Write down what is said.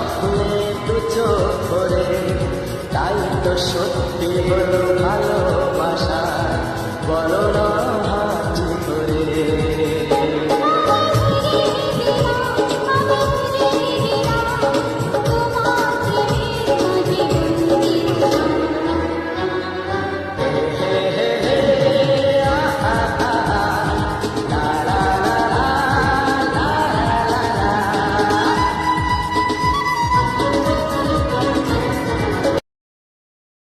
স্বপ্নে দু চোখ ভরে তাই তো সত্যি বলো ভালোবাসা বলো না